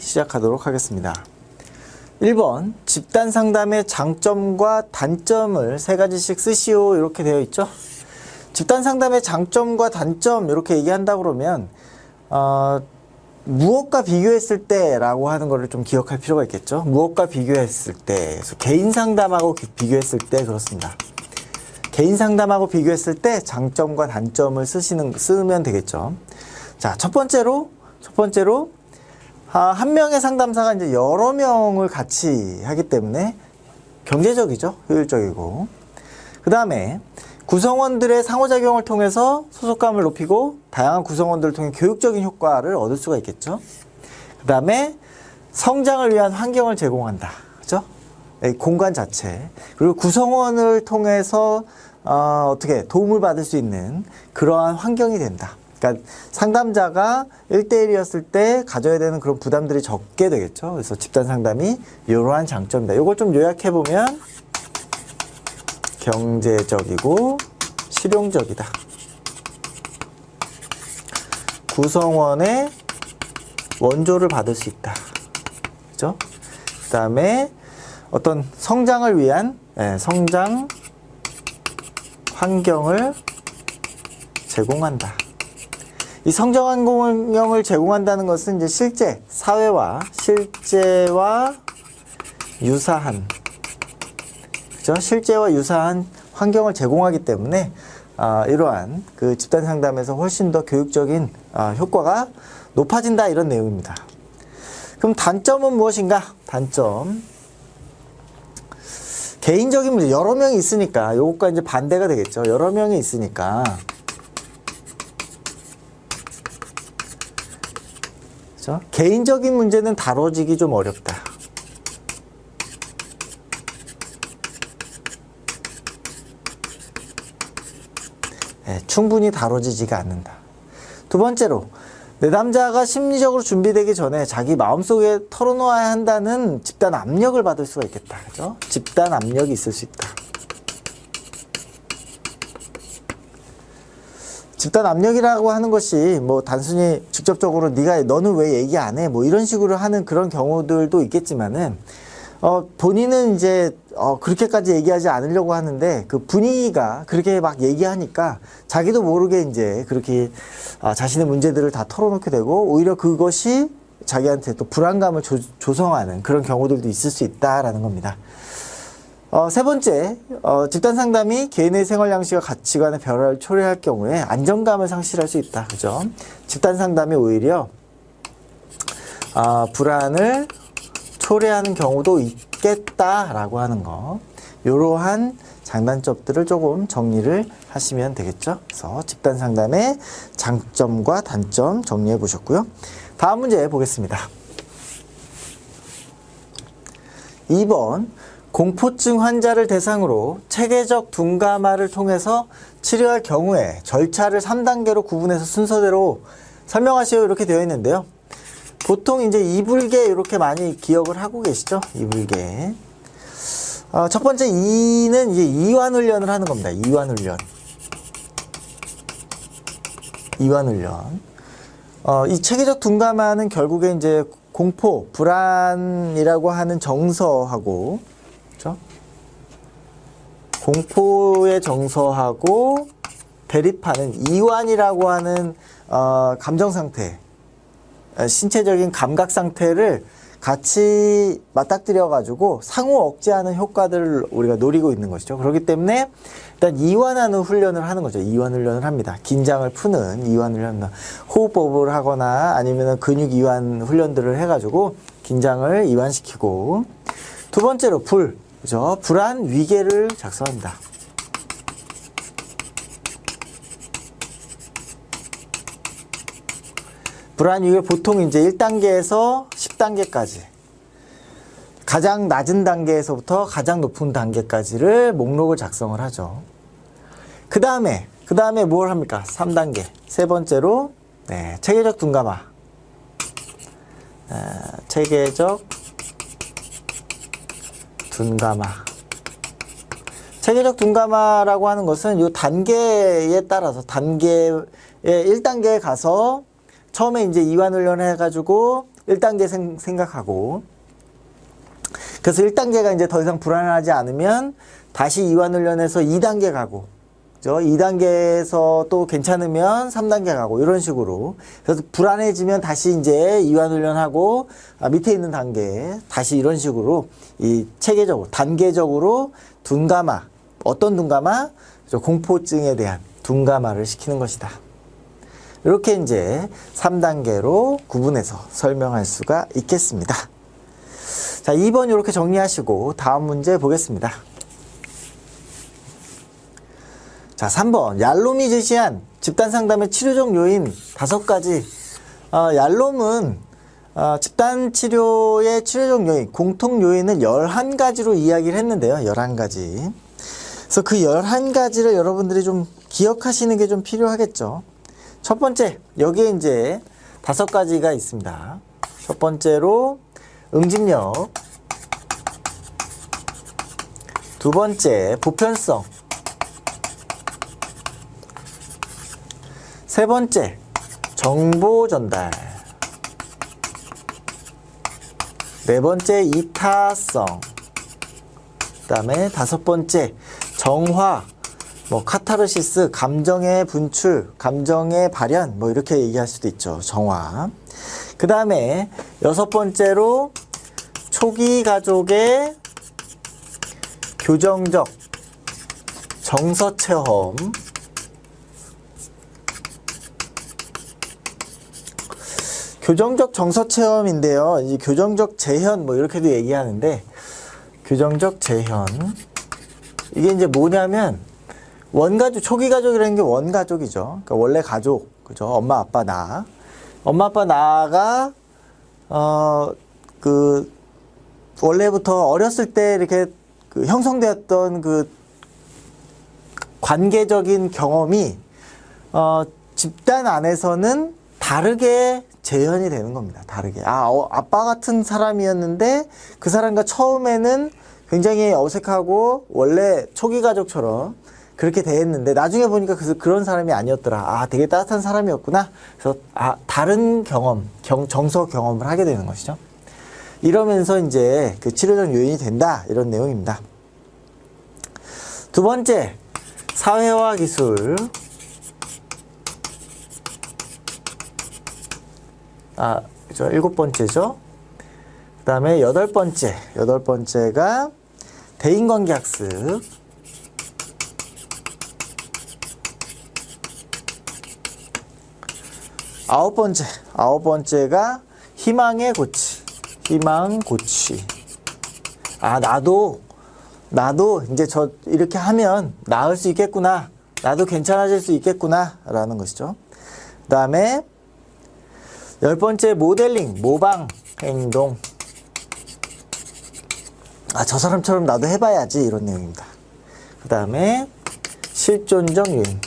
시작하도록 하겠습니다. 1번 집단 상담의 장점과 단점을 세 가지씩 쓰시오 이렇게 되어 있죠. 집단 상담의 장점과 단점 이렇게 얘기한다 그러면 어, 무엇과 비교했을 때라고 하는 거를 좀 기억할 필요가 있겠죠. 무엇과 비교했을 때, 개인 상담하고 기- 비교했을 때 그렇습니다. 개인 상담하고 비교했을 때 장점과 단점을 쓰시는 쓰면 되겠죠. 자, 첫 번째로 첫 번째로 아, 한 명의 상담사가 이제 여러 명을 같이 하기 때문에 경제적이죠. 효율적이고. 그 다음에 구성원들의 상호작용을 통해서 소속감을 높이고 다양한 구성원들을 통해 교육적인 효과를 얻을 수가 있겠죠. 그 다음에 성장을 위한 환경을 제공한다. 그죠? 이 공간 자체. 그리고 구성원을 통해서 어, 어떻게 도움을 받을 수 있는 그러한 환경이 된다. 그러니까 상담자가 1대1이었을 때 가져야 되는 그런 부담들이 적게 되겠죠. 그래서 집단 상담이 이러한 장점이다. 이걸 좀 요약해 보면 경제적이고 실용적이다. 구성원의 원조를 받을 수 있다. 그죠? 그 다음에 어떤 성장을 위한 예, 성장 환경을 제공한다. 이 성장 환경을 제공한다는 것은 이제 실제 사회와 실제와 유사한 그죠? 실제와 유사한 환경을 제공하기 때문에 아, 이러한 그 집단 상담에서 훨씬 더 교육적인 아, 효과가 높아진다 이런 내용입니다. 그럼 단점은 무엇인가? 단점. 개인적인 문제 여러 명이 있으니까 요것과 이제 반대가 되겠죠. 여러 명이 있으니까 그죠? 개인적인 문제는 다뤄지기 좀 어렵다. 예, 충분히 다뤄지지가 않는다. 두 번째로 내담자가 심리적으로 준비되기 전에 자기 마음속에 털어놓아야 한다는 집단 압력을 받을 수가 있겠다. 그죠? 집단 압력이 있을 수 있다. 집단 압력이라고 하는 것이 뭐 단순히 직접적으로 네가 너는 왜 얘기 안 해? 뭐 이런 식으로 하는 그런 경우들도 있겠지만은 어 본인은 이제 어 그렇게까지 얘기하지 않으려고 하는데 그 분위기가 그렇게 막 얘기하니까 자기도 모르게 이제 그렇게 아, 자신의 문제들을 다 털어놓게 되고 오히려 그것이 자기한테 또 불안감을 조, 조성하는 그런 경우들도 있을 수 있다라는 겁니다. 어, 세 번째, 어, 집단 상담이 개인의 생활 양식과 가치관의 변화를 초래할 경우에 안정감을 상실할 수 있다. 그죠? 집단 상담이 오히려, 아, 불안을 초래하는 경우도 있겠다라고 하는 거. 이러한 장단점들을 조금 정리를 하시면 되겠죠. 그래서 집단 상담의 장점과 단점 정리해 보셨고요. 다음 문제 보겠습니다. 2번 공포증 환자를 대상으로 체계적 둔감화를 통해서 치료할 경우에 절차를 3단계로 구분해서 순서대로 설명하시오 이렇게 되어 있는데요. 보통 이제 이불계 이렇게 많이 기억을 하고 계시죠? 이불계. 어, 첫 번째 이는 이제 이완 훈련을 하는 겁니다. 이완 훈련. 이완 훈련. 어, 이 체계적 둔감화는 결국에 이제 공포, 불안이라고 하는 정서하고, 그죠? 공포의 정서하고 대립하는 이완이라고 하는 어, 감정 상태, 어, 신체적인 감각 상태를 같이 맞닥뜨려 가지고 상호 억제하는 효과들을 우리가 노리고 있는 것이죠. 그렇기 때문에 일단 이완하는 훈련을 하는 거죠. 이완 훈련을 합니다. 긴장을 푸는 이완 훈련, 호흡법을 하거나 아니면 근육 이완 훈련들을 해가지고 긴장을 이완시키고 두 번째로 불, 그죠? 불안 위계를 작성합니다. 불안 위계 보통 이제 1단계에서 10단계까지 가장 낮은 단계에서부터 가장 높은 단계까지를 목록을 작성을 하죠. 그 다음에, 그 다음에 뭘 합니까? 3단계. 세 번째로, 네, 체계적 둔감화. 에, 체계적 둔감화. 체계적 둔감화라고 하는 것은 이 단계에 따라서 단계의 1단계에 가서 처음에 이제 이완 훈련을 해가지고 1단계 생, 생각하고 그래서 1단계가 이제 더 이상 불안하지 않으면 다시 이완 훈련에서 2단계 가고 그죠? 2단계에서 또 괜찮으면 3단계 가고 이런 식으로 그래서 불안해지면 다시 이제 이완 훈련하고 아, 밑에 있는 단계 다시 이런 식으로 이 체계적으로 단계적으로 둔감화 어떤 둔감화? 공포증에 대한 둔감화를 시키는 것이다. 이렇게 이제 3단계로 구분해서 설명할 수가 있겠습니다. 자, 2번 이렇게 정리하시고 다음 문제 보겠습니다. 자, 3번. 얄롬이 제시한 집단 상담의 치료적 요인 다섯 가지. 어, 얄롬은 어, 집단 치료의 치료적 요인, 공통 요인을 11가지로 이야기를 했는데요. 11가지. 그래서 그 11가지를 여러분들이 좀 기억하시는 게 좀 필요하겠죠. 첫 번째, 여기에 이제 다섯 가지가 있습니다. 첫 번째로 응집력. 두 번째, 보편성. 세 번째, 정보 전달. 네 번째, 이타성. 그 다음에 다섯 번째, 정화. 뭐, 카타르시스, 감정의 분출, 감정의 발현, 뭐, 이렇게 얘기할 수도 있죠. 정화. 그 다음에 여섯 번째로, 초기 가족의 교정적 정서 체험. 교정적 정서 체험인데요. 이 교정적 재현 뭐 이렇게도 얘기하는데 교정적 재현 이게 이제 뭐냐면 원가족 초기 가족이라는 게 원가족이죠. 그러니까 원래 가족 그죠? 엄마 아빠 나 엄마 아빠 나가 어 그 원래부터 어렸을 때 이렇게 그 형성되었던 그 관계적인 경험이 어, 집단 안에서는 다르게 재현이 되는 겁니다. 다르게. 아, 어, 아빠 같은 사람이었는데 그 사람과 처음에는 굉장히 어색하고 원래 초기 가족처럼 그렇게 대했는데 나중에 보니까 그, 그런 사람이 아니었더라. 아, 되게 따뜻한 사람이었구나. 그래서 아, 다른 경험, 경, 정서 경험을 하게 되는 것이죠. 이러면서 이제 그 치료적 요인이 된다. 이런 내용입니다. 두 번째, 사회화 기술. 아, 그죠. 일곱 번째죠. 그 다음에 여덟 번째. 여덟 번째가 대인관계 학습. 아홉 번째. 아홉 번째가 희망의 고치. 희망 고치. 아, 나도, 나도 이제 저 이렇게 하면 나을 수 있겠구나. 나도 괜찮아질 수 있겠구나. 라는 것이죠. 그 다음에 열 번째 모델링, 모방 행동. 아, 저 사람처럼 나도 해봐야지. 이런 내용입니다. 그 다음에 실존적 유행.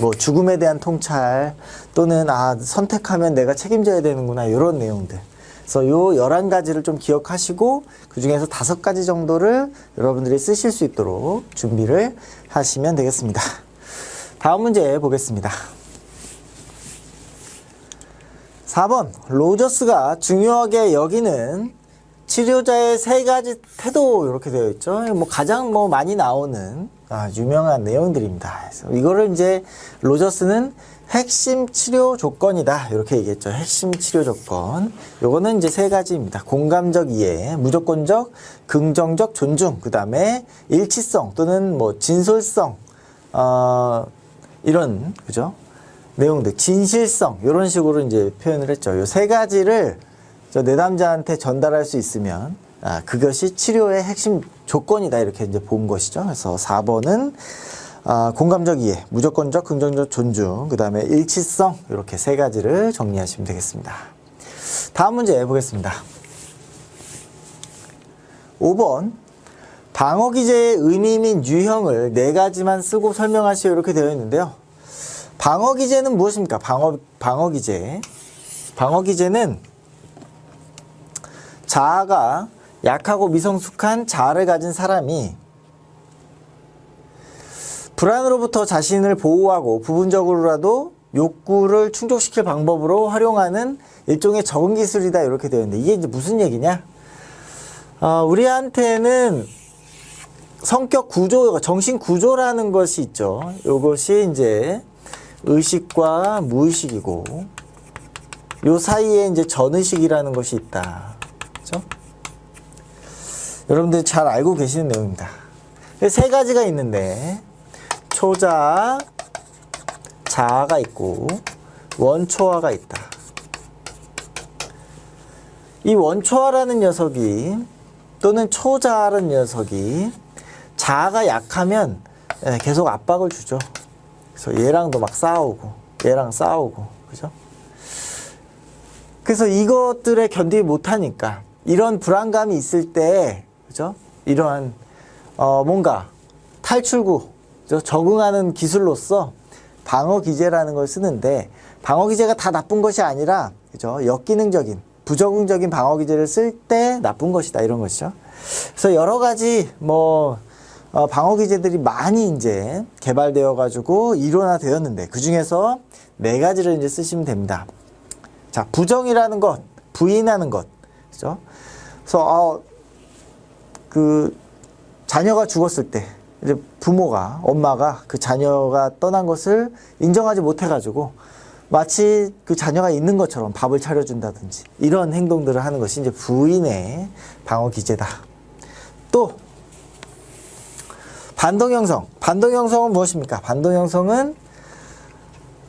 뭐 죽음에 대한 통찰 또는 아 선택하면 내가 책임져야 되는구나 이런 내용들. 그래서 요 11가지를 좀 기억하시고 그 중에서 다섯 가지 정도를 여러분들이 쓰실 수 있도록 준비를 하시면 되겠습니다. 다음 문제 보겠습니다. 4번 로저스가 중요하게 여기는 치료자의 세 가지 태도 이렇게 되어 있죠. 뭐 가장 뭐 많이 나오는 아, 유명한 내용들입니다. 그래서 이거를 이제 로저스는 핵심 치료 조건이다 이렇게 얘기했죠. 핵심 치료 조건. 요거는 이제 세 가지입니다. 공감적 이해, 무조건적, 긍정적 존중, 그 다음에 일치성 또는 뭐 진솔성, 어, 이런 그죠? 내용들, 진실성 이런 식으로 이제 표현을 했죠. 요세 가지를 저 내담자한테 전달할 수 있으면 아, 그것이 치료의 핵심 조건이다 이렇게 이제 본 것이죠. 그래서 4번은 아, 공감적 이해, 무조건적, 긍정적 존중, 그 다음에 일치성 이렇게 세 가지를 정리하시면 되겠습니다. 다음 문제 보겠습니다. 5번 방어 기제의 의미 및 유형을 네 가지만 쓰고 설명하시오 이렇게 되어 있는데요. 방어 기제는 무엇입니까? 방어 방어 기제. 방어 기제는 자아가 약하고 미성숙한 자아를 가진 사람이 불안으로부터 자신을 보호하고 부분적으로라도 욕구를 충족시킬 방법으로 활용하는 일종의 적응 기술이다 이렇게 되어 있는데 이게 이제 무슨 얘기냐? 아, 우리한테는 성격 구조, 정신 구조라는 것이 있죠. 이것이 이제 의식과 무의식이고 요 사이에 이제 전의식이라는 것이 있다. 그죠? 여러분들이 잘 알고 계시는 내용입니다. 세 가지가 있는데 초자, 자아가 있고 원초화가 있다. 이 원초화라는 녀석이 또는 초자라는 녀석이 자아가 약하면 예, 계속 압박을 주죠. 그래서 얘랑도 막 싸우고 얘랑 싸우고 그죠? 그래서 이것들에 견디지 못하니까 이런 불안감이 있을 때 그죠? 이러한 어 뭔가 탈출구 그죠? 적응하는 기술로서 방어 기제라는 걸 쓰는데 방어 기제가 다 나쁜 것이 아니라 그죠? 역기능적인 부적응적인 방어 기제를 쓸 때 나쁜 것이다 이런 것이죠. 그래서 여러 가지 뭐 어, 방어 기제들이 많이 이제 개발되어 가지고 일원화 되었는데 그 중에서 네 가지를 이제 쓰시면 됩니다. 자, 부정이라는 것, 부인하는 것, 그죠? 그래서 어, 그 자녀가 죽었을 때 이제 부모가 엄마가 그 자녀가 떠난 것을 인정하지 못해 가지고 마치 그 자녀가 있는 것처럼 밥을 차려준다든지 이런 행동들을 하는 것이 이제 부인의 방어 기제다. 또 반동형성. 반동형성은 무엇입니까? 반동형성은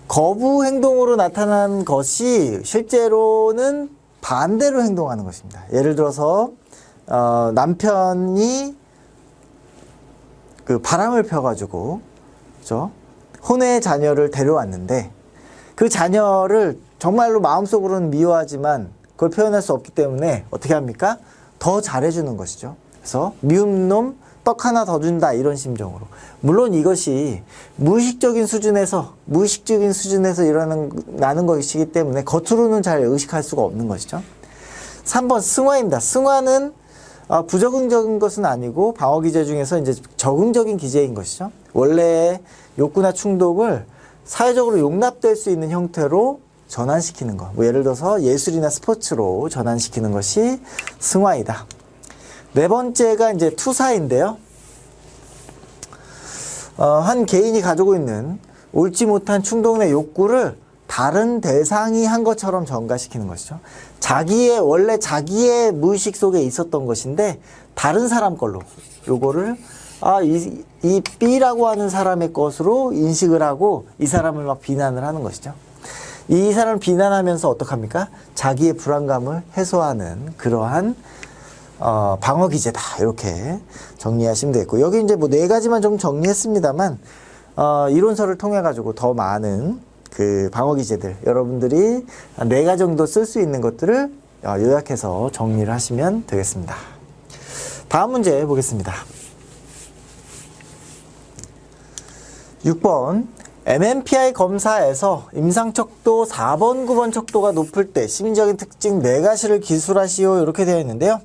거부 행동으로 나타난 것이 실제로는 반대로 행동하는 것입니다. 예를 들어서 어, 남편이 그 바람을 펴가지고 그죠? 혼의 자녀를 데려왔는데 그 자녀를 정말로 마음속으로는 미워하지만 그걸 표현할 수 없기 때문에 어떻게 합니까? 더 잘해주는 것이죠. 그래서 미운 놈 떡 하나 더 준다 이런 심정으로 물론 이것이 무의식적인 수준에서 무의식적인 수준에서 일어나는 나는 것이기 때문에 겉으로는 잘 의식할 수가 없는 것이죠. 3번 승화입니다. 승화는 어, 부적응적인 것은 아니고 방어 기제 중에서 이제 적응적인 기제인 것이죠. 원래 욕구나 충동을 사회적으로 용납될 수 있는 형태로 전환시키는 것. 뭐 예를 들어서 예술이나 스포츠로 전환시키는 것이 승화이다. 네 번째가 이제 투사인데요. 어, 한 개인이 가지고 있는 옳지 못한 충동의 욕구를 다른 대상이 한 것처럼 전가시키는 것이죠. 자기의 원래 자기의 무의식 속에 있었던 것인데 다른 사람 걸로 요거를 아이 이 B라고 하는 사람의 것으로 인식을 하고 이 사람을 막 비난을 하는 것이죠. 이 사람을 비난하면서 어떡합니까? 자기의 불안감을 해소하는 그러한 어, 방어 기제다 이렇게 정리하시면 되겠고 여기 이제 뭐 네 가지만 좀 정리했습니다만 어, 이론서를 통해 가지고 더 많은 그 방어 기제들 여러분들이 네 가지 정도 쓸 수 있는 것들을 어, 요약해서 정리를 하시면 되겠습니다. 다음 문제 보겠습니다. 6번 MMPI 검사에서 임상척도 4번, 9번 척도가 높을 때 시민적인 특징 4가지를 기술하시오 이렇게 되어 있는데요.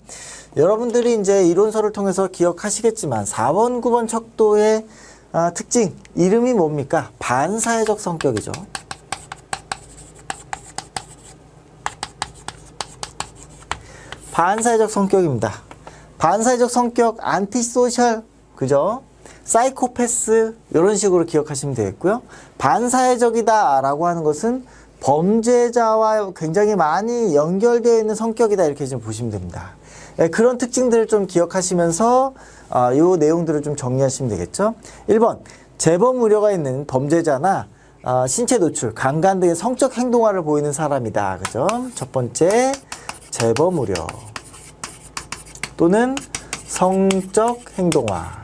여러분들이 이제 이론서를 통해서 기억하시겠지만 4번, 9번 척도의 아, 특징 이름이 뭡니까? 반사회적 성격이죠. 반사회적 성격입니다. 반사회적 성격, 안티소셜, 그죠? 사이코패스 이런 식으로 기억하시면 되겠고요. 반사회적이다 라고 하는 것은 범죄자와 굉장히 많이 연결되어 있는 성격이다 이렇게 좀 보시면 됩니다. 예, 그런 특징들을 좀 기억하시면서 어, 이 내용들을 좀 정리하시면 되겠죠. 1번 재범 우려가 있는 범죄자나 어, 신체 노출, 강간 등의 성적 행동화를 보이는 사람이다. 그죠? 첫 번째 재범 우려 또는 성적 행동화.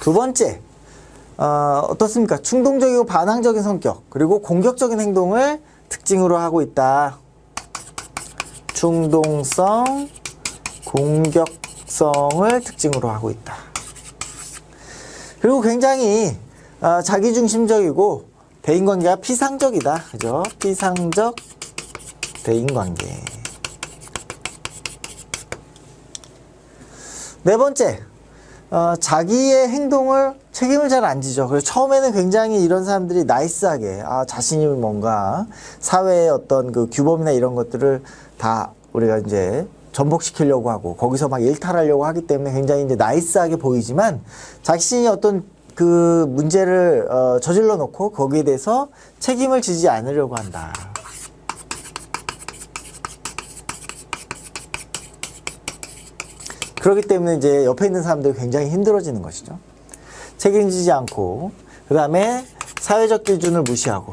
두 번째, 어, 어떻습니까? 충동적이고 반항적인 성격, 그리고 공격적인 행동을 특징으로 하고 있다. 충동성, 공격성을 특징으로 하고 있다. 그리고 굉장히 어, 자기중심적이고 대인관계가 피상적이다. 그죠? 피상적 대인관계. 네 번째, 어, 자기의 행동을 책임을 잘 안 지죠. 그래서 처음에는 굉장히 이런 사람들이 나이스하게 아, 자신이 뭔가 사회의 어떤 그 규범이나 이런 것들을 다 우리가 이제 전복시키려고 하고 거기서 막 일탈하려고 하기 때문에 굉장히 이제 나이스하게 보이지만 자신이 어떤 그 문제를 어, 저질러 놓고 거기에 대해서 책임을 지지 않으려고 한다. 그렇기 때문에 이제 옆에 있는 사람들이 굉장히 힘들어지는 것이죠. 책임지지 않고 그 다음에 사회적 기준을 무시하고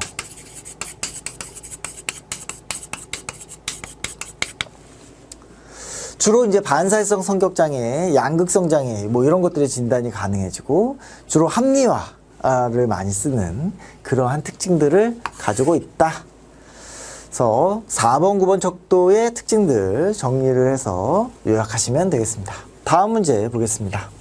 주로 이제 반사회성 성격 장애, 양극성 장애 뭐 이런 것들의 진단이 가능해지고 주로 합리화를 많이 쓰는 그러한 특징들을 가지고 있다. 그래서 4번, 9번 척도의 특징들 정리를 해서 요약하시면 되겠습니다. 다음 문제 보겠습니다.